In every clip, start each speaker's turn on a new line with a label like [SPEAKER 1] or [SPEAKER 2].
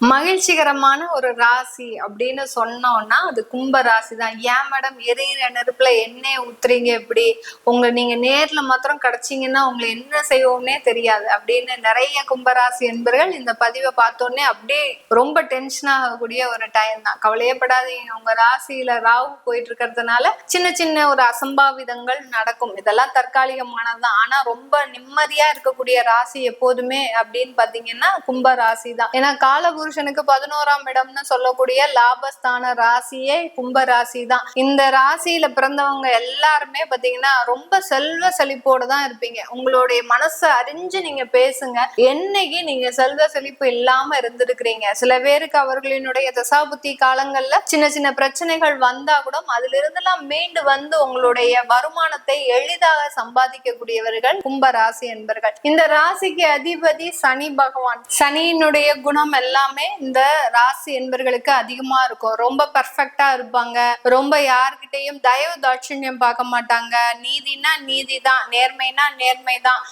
[SPEAKER 1] மகிழ்ச்சிகரமான ஒரு ராசி அப்படின்னு சொன்னோம்னா அது கும்ப ராசி தான் ஏன் மேடம் எரியிற நெருப்புல எண்ணெய் ஊத்துறீங்க எப்படி? உங்களை நீங்க நேர்ல மாத்திரம் கிடைச்சீங்கன்னா உங்களை என்ன செய்வோம்னே தெரியாது. அப்படின்னு நிறைய கும்பராசி என்பர்கள் இந்த பதிவை பார்த்தோன்னே அப்படியே ரொம்ப டென்ஷன் ஆகக்கூடிய ஒரு டைம் தான். கவலையப்படாதீங்க. உங்க ராசியில ராவு போயிட்டு இருக்கிறதுனால சின்ன சின்ன ஒரு அசம்பாவிதங்கள் நடக்கும். இதெல்லாம் தற்காலிகமானதுதான். ஆனா ரொம்ப நிம்மதியா இருக்கக்கூடிய ராசி எப்போதுமே அப்படின்னு பாத்தீங்கன்னா கும்ப ராசி தான் ஏன்னா புருஷனுக்கு பதினோராம் இடம்னு சொல்லக்கூடிய லாபஸ்தான ராசியே கும்ப ராசி தான் இந்த ராசியில பிறந்தவங்க எல்லாருமே பாத்தீங்கன்னா ரொம்ப செல்வ செழிப்போடு தான் இருப்பீங்க. உங்களுடைய மனசை அறிஞ்சு நீங்க பேசுங்க. என்னைக்கு நீங்க செல்வ செழிப்பு இல்லாம இருந்திருக்கிறீங்க. சில பேருக்கு அவர்களினுடைய தசாபுத்தி காலங்கள்ல சின்ன சின்ன பிரச்சனைகள் வந்தா கூட அதுல இருந்தெல்லாம் மீண்டு வந்து உங்களுடைய வருமானத்தை எளிதாக சம்பாதிக்கக்கூடியவர்கள் கும்ப ராசி என்பர்கள். இந்த ராசிக்கு அதிபதி சனி பகவான். சனியினுடைய குணம் எல்லாமே இந்த ராசி என்பர்களுக்கு அதிகமா இருக்கும். ரொம்ப பர்ஃபெக்டா இருப்பாங்க. ரொம்ப யாருக்கிட்டையும் தயவு தாட்சண்யம் பார்க்க மாட்டாங்க. நீதினா நீதி தான் நேர்மைனா நேர்மை தான்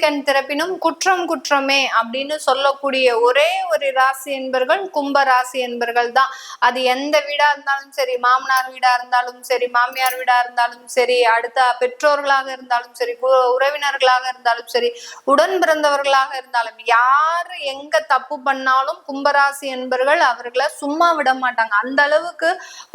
[SPEAKER 1] கண் திறப்பினும் குற்றம் குற்றமே அப்படின்னு சொல்லக்கூடிய ஒரே ஒரு ராசி என்பர்கள் கும்ப ராசி என்பர்கள் தான் அது எந்த வீடா இருந்தாலும் சரி மாமனார் வீடா இருந்தாலும் சரி மாமியார் வீடா இருந்தாலும் சரி அடுத்த பெற்றோர்களாக இருந்தாலும் சரி உறவினர்களாக இருந்தாலும் சரி உடன் பிறந்தவர்களாக இருந்தாலும் யார் எங்க தப்பு பண்ணாலும் கும்பராசி என்பர்கள் அவர்களை சும்மா விட மாட்டாங்க. அந்த அளவுக்கு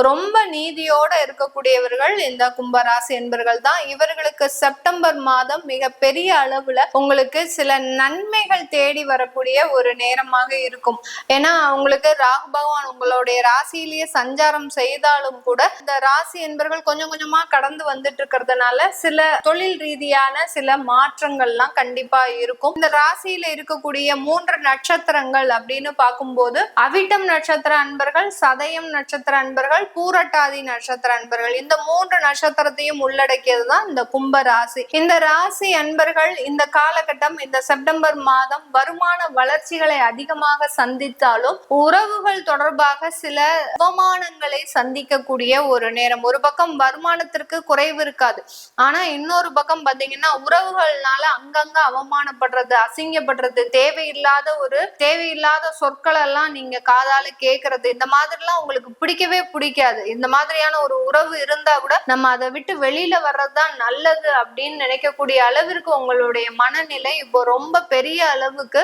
[SPEAKER 1] ரொம்ப நீதியோட இருக்கக்கூடியவர்கள் இந்த கும்பராசி என்பர்கள் தான். இவர்களுக்கு செப்டம்பர் மாதம் மிக பெரிய அளவுல உங்களுக்கு சில நன்மைகள் தேடி வரக்கூடிய ஒரு நேரமாக இருக்கும். ஏன்னா அவங்களுக்கு ராகு பகவான் உங்களுடைய ராசியிலேயே சஞ்சாரம் செய்தாலும் கூட இந்த ராசி என்பர்கள் கொஞ்சம் கொஞ்சமா கடந்து வந்துட்டு இருக்கிறதுனால சில தொழில் ரீதியான சில மாற்றங்கள்லாம் கண்டிப்பா இருக்கும். இந்த ராசியில இருக்கக்கூடிய மூன்று நட்சத்திரங்கள் அப்படின்னு பார்க்கும்போது அவிட்டம் நட்சத்திர அன்பர்கள் சதயம் நட்சத்திர அன்பர்கள் பூரட்டாதி நட்சத்திர அன்பர்கள் இந்த மூன்று நட்சத்திரத்தையும் உள்ளடக்கியது தான் இந்த கும்ப ராசி. இந்த ராசி அன்பர்கள் இந்த காலகட்டம் இந்த செப்டம்பர் மாதம் வருமான வளர்ச்சிகளை அதிகமாக சந்தித்தாலும் உறவுகள் தொடர்பாக சில அவமானங்களை சந்திக்கக்கூடிய ஒரு நேரம். ஒரு பக்கம் வருமானத்திற்கு குறைவு இருக்காது. ஆனா இன்னொரு பக்கம் பாத்தீங்கன்னா உறவுகள்னால அங்கங்க அவமானப்படுறது அசிங்கப்படுறது தேவையில்லாத ஒரு தேவையில்லாத சொல் எல்லாம் நீங்க காதால கேக்குறது இந்த மாதிரிலாம் உங்களுக்கு பிடிக்கவே பிடிக்காது. இந்த மாதிரியான ஒரு உறவு இருந்தா கூட நம்ம அதை விட்டு வெளியில வர்றதுதான் நல்லது அப்படின்னு நினைக்கக்கூடிய அளவிற்கு உங்களுடைய மனநிலை இப்போ ரொம்ப பெரிய அளவுக்கு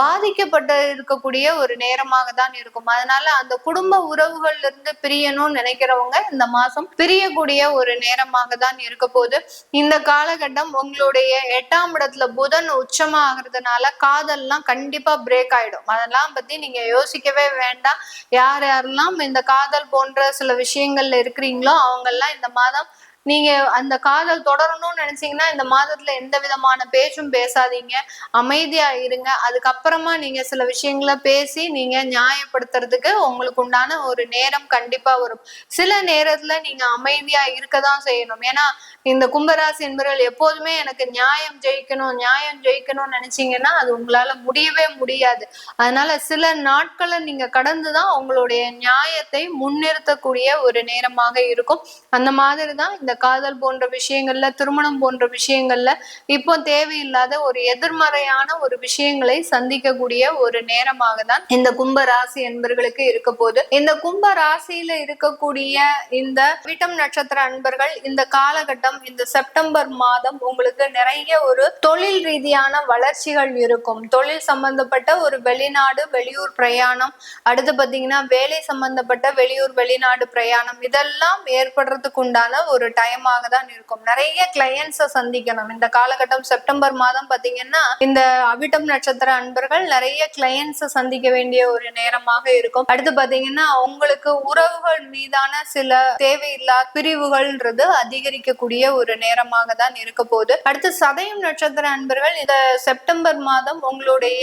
[SPEAKER 1] பாதிக்கப்பட்டு இருக்கக்கூடிய ஒரு நேரமாக தான் இருக்கும். அதனால அந்த குடும்ப உறவுகள்ல இருந்து பிரியணும்னு நினைக்கிறவங்க இந்த மாசம் பிரியக்கூடிய ஒரு நேரமாக தான் இருக்க போது இந்த காலகட்டம் உங்களுடைய எட்டாம் இடத்துல புதன் உச்சமாகிறதுனால காதல்லாம் கண்டிப்பா பிரேக் ஆயிடும். அதெல்லாம் பத்தி நீங்க யோசிக்கவே வேண்டாம். யார் யாரெல்லாம் இந்த காதல் போன்ற சில விஷயங்கள்ல இருக்கிறீங்களோ அவங்க எல்லாம் இந்த மாதம் நீங்க அந்த காதல் தொடரணும்னு நினைச்சீங்கன்னா இந்த மாதத்துல எந்த விதமான பேச்சும் பேசாதீங்க. அமைதியா இருங்க. அதுக்கப்புறமா நீங்க சில விஷயங்களை பேசி நீங்க நியாயப்படுத்துறதுக்கு உங்களுக்கு உண்டான ஒரு நேரம் கண்டிப்பா வரும். சில நேரத்துல நீங்க அமைதியா இருக்கதான் செய்யணும். ஏன்னா இந்த கும்பராசி என்பர்கள் எப்போதுமே எனக்கு நியாயம் ஜெயிக்கணும் நியாயம் ஜெயிக்கணும்னு நினைச்சீங்கன்னா அது உங்களால முடியவே முடியாது. அதனால சில நாட்களை நீங்க கடந்துதான் உங்களுடைய நியாயத்தை முன்னிறுத்தக்கூடிய ஒரு நேரமாக இருக்கும். அந்த மாதிரி தான் இந்த காதல் போன்ற விஷயங்கள்ல திருமணம் போன்ற விஷயங்கள்ல இப்போ தேவையில்லாத ஒரு எதிர்மறையான ஒரு விஷயங்களை சந்திக்கக்கூடிய ஒரு நேரமாக தான் இந்த கும்ப ராசி என்பர்களுக்கு இருக்க போகுது. இந்த கும்ப ராசியில இருக்கக்கூடிய இந்த விட்டம் நட்சத்திர அன்பர்கள் இந்த காலகட்டம் இந்த செப்டம்பர் மாதம் உங்களுக்கு நிறைய ஒரு தொழில் ரீதியான வளர்ச்சிகள் இருக்கும். தொழில் சம்பந்தப்பட்ட ஒரு வெளிநாடு வெளியூர் பிரயாணம் அடுத்து பாத்தீங்கன்னா வேலை சம்பந்தப்பட்ட வெளியூர் வெளிநாடு பிரயாணம் இதெல்லாம் ஏற்படுறதுக்கு உண்டான ஒரு டைமாக தான் இருக்கும். நிறைய கிளையன்ஸை சந்திக்கணும். இந்த காலகட்டம் செப்டம்பர் மாதம் பாத்தீங்கன்னா இந்த அவிட்டம் நட்சத்திர அன்பர்கள் நிறைய கிளையன்ஸை சந்திக்க வேண்டிய ஒரு நேரமாக இருக்கும். அடுத்து பாத்தீங்கன்னா உங்களுக்கு உறவுகள் மீதான சில தேவையில்லா பிரிவுகள்ன்றது அதிகரிக்கக்கூடிய ஒரு நேரமாக தான் இருக்க போகுது. அடுத்து சதயம் நட்சத்திர அன்பர்கள் இந்த செப்டம்பர் மாதம் உங்களுடைய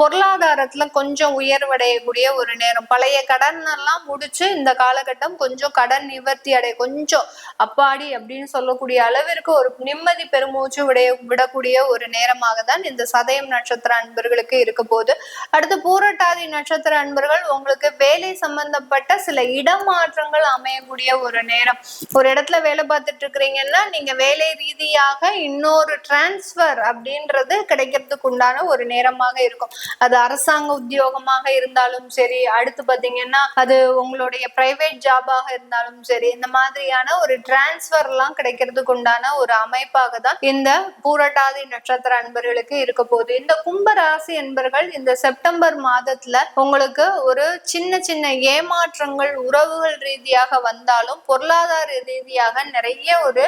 [SPEAKER 1] பொருளாதாரத்துல கொஞ்சம் உயர்வடையக்கூடிய ஒரு நேரம். பழைய கடன் எல்லாம் முடிச்சு இந்த காலகட்டம் கொஞ்சம் கடன் நிவர்த்தி அடைய கொஞ்சம் அப்பா அப்பாடி அப்படின்னு சொல்லக்கூடிய அளவிற்கு ஒரு நிம்மதி பெருமூச்சு விடைய விடக்கூடிய ஒரு நேரமாக தான் இந்த சதயம் நட்சத்திர அன்பர்களுக்கு இருக்க போது அடுத்து பூரட்டாதி நட்சத்திர அன்பர்கள் உங்களுக்கு வேலை சம்பந்தப்பட்ட சில இடமாற்றங்கள் அமையக்கூடிய ஒரு நேரம். ஒரு இடத்துல வேலை பார்த்துட்டு இருக்கிறீங்கன்னா நீங்க வேலை ரீதியாக இன்னொரு டிரான்ஸ்ஃபர் அப்படின்றது கிடைக்கிறதுக்கு உண்டான ஒரு நேரமாக இருக்கும். அது அரசாங்க உத்தியோகமாக இருந்தாலும் சரி அடுத்து பாத்தீங்கன்னா அது உங்களுடைய பிரைவேட் ஜாபாக இருந்தாலும் சரி இந்த மாதிரியான ஒரு டிரான்ஸ்ஃபர் எல்லாம் கிடைக்கிறதுக்கு உண்டான ஒரு அமைப்பாக தான் இந்த பூரட்டாதி நட்சத்திர அன்பர்களுக்கு இருக்க போகுது. இந்த கும்ப ராசி என்பர்கள் இந்த செப்டம்பர் மாதத்துல உங்களுக்கு ஒரு சின்ன சின்ன ஏமாற்றங்கள் உறவுகள் ரீதியாக வந்தாலும் பொருளாதார ரீதியாக நிறைய ஒரு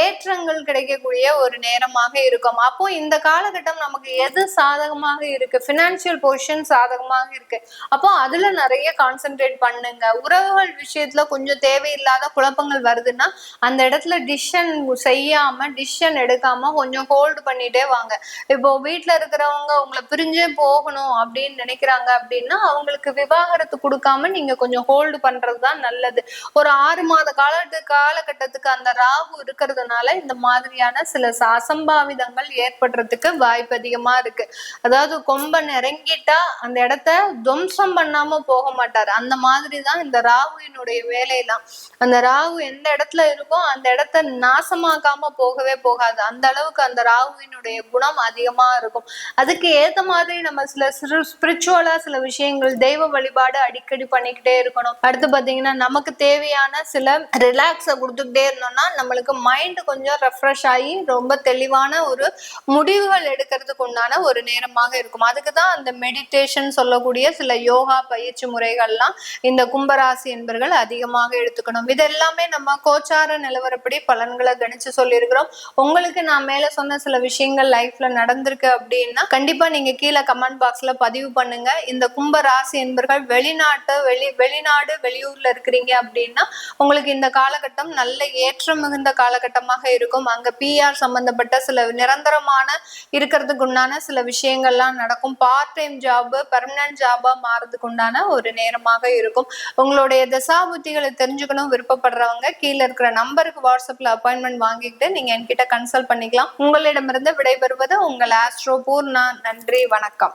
[SPEAKER 1] ஏற்றங்கள் கிடைக்கக்கூடிய ஒரு நேரமாக இருக்கும். அப்போ இந்த காலகட்டம் நமக்கு எது சாதகமாக இருக்கு? பினான்சியல் பொசிஷன் சாதகமாக இருக்கு. அப்போ அதுல நிறைய கான்சென்ட்ரேட் பண்ணுங்க. உறவுகள் விஷயத்துல கொஞ்சம் தேவையில்லாத குழப்பங்கள் வருதுன்னா அந்த அந்த இடத்துல டிஷன் செய்யாம டிஷன் எடுக்காம கொஞ்சம் ஹோல்டு பண்ணிட்டே வாங்க. இப்போ வீட்டுல இருக்கிறவங்க உங்களை பிரிஞ்சே போகணும் அப்படின்னு நினைக்கிறாங்க அப்படின்னா அவங்களுக்கு விவாகரத்து கொடுக்காம நீங்க கொஞ்சம் ஹோல்டு பண்றதுதான் நல்லது. ஒரு ஆறு மாத காலத்து காலகட்டத்துக்கு அந்த ராகு இருக்கிறதுனால இந்த மாதிரியான சில அசம்பாவிதங்கள் ஏற்படுறதுக்கு வாய்ப்பு அதிகமா இருக்கு. அதாவது கொம்ப நெருங்கிட்டா அந்த இடத்த துவம்சம் பண்ணாம போக மாட்டாரு. அந்த மாதிரி தான் இந்த ராகுவினுடைய வேலையெல்லாம். அந்த ராகு எந்த இடத்துல இருக்கோ அந்த இடத்த நாசமாக்காம போகவே போகாது. அந்த அளவுக்கு அந்த ராகுவினுடைய குணம் அதிகமா இருக்கும். அதுக்கு ஏத்த மாதிரி நம்ம சில சிறு ஸ்பிரிச்சுவலா சில விஷயங்கள் தெய்வ வழிபாடு அடிக்கடி பண்ணிக்கிட்டே இருக்கணும். அடுத்து பாத்தீங்கன்னா நமக்கு தேவையான சில ரிலாக்ஸை கொடுத்துக்கிட்டே இருந்தோம்னா நம்மளுக்கு மைண்ட் கொஞ்சம் ரெஃப்ரெஷ் ஆகி ரொம்ப தெளிவான ஒரு முடிவுகள் எடுக்கிறதுக்கு உண்டான ஒரு நேரமாக இருக்கும். அதுக்கு தான் அந்த மெடிடேஷன் சொல்லக்கூடிய சில யோகா பயிற்சி முறைகள்லாம் இந்த கும்பராசி என்பர்கள் அதிகமாக எடுத்துக்கணும். இது எல்லாமே நம்ம கோச்சார நிலை நிலவரப்படி பலன்களை கணிச்சு சொல்லியிருக்கிறோம். உங்களுக்கு நான் மேல சொன்ன சில விஷயங்கள் லைஃப்ல நடந்திருக்கு அப்படின்னா கண்டிப்பா நீங்க கீழே கமெண்ட் பாக்ஸ்ல பதிவு பண்ணுங்க. இந்த கும்ப ராசி என்பர்கள் வெளிநாட்டு வெளி வெளிநாடு வெளியூர்ல இருக்கிறீங்க அப்படின்னா உங்களுக்கு இந்த காலகட்டம் நல்ல ஏற்றம் மிகுந்த காலகட்டமாக இருக்கும். அங்க பிஆர் சம்பந்தப்பட்ட சில நிரந்தரமான இருக்கிறதுக்கு உண்டான சில விஷயங்கள்லாம் நடக்கும். பார்ட் டைம் ஜாப் பெர்மனன்ட் ஜாபா மாறதுக்கு உண்டான ஒரு நேரமாக இருக்கும். உங்களுடைய தசாபுத்திகளை தெரிஞ்சுக்கணும் விருப்பப்படுறவங்க கீழே இருக்கிற நம்பர் நம்பருக்கு வாட்ஸ்அப்ல அப்பாயின்மெண்ட் வாங்கிட்டு நீங்க என்கிட்ட கன்சல்ட் பண்ணிக்கலாம். உங்களிடமிருந்து விடைபெறுவது உங்கள் ஆஸ்ட்ரோ பூர்ணா நன்றி வணக்கம்.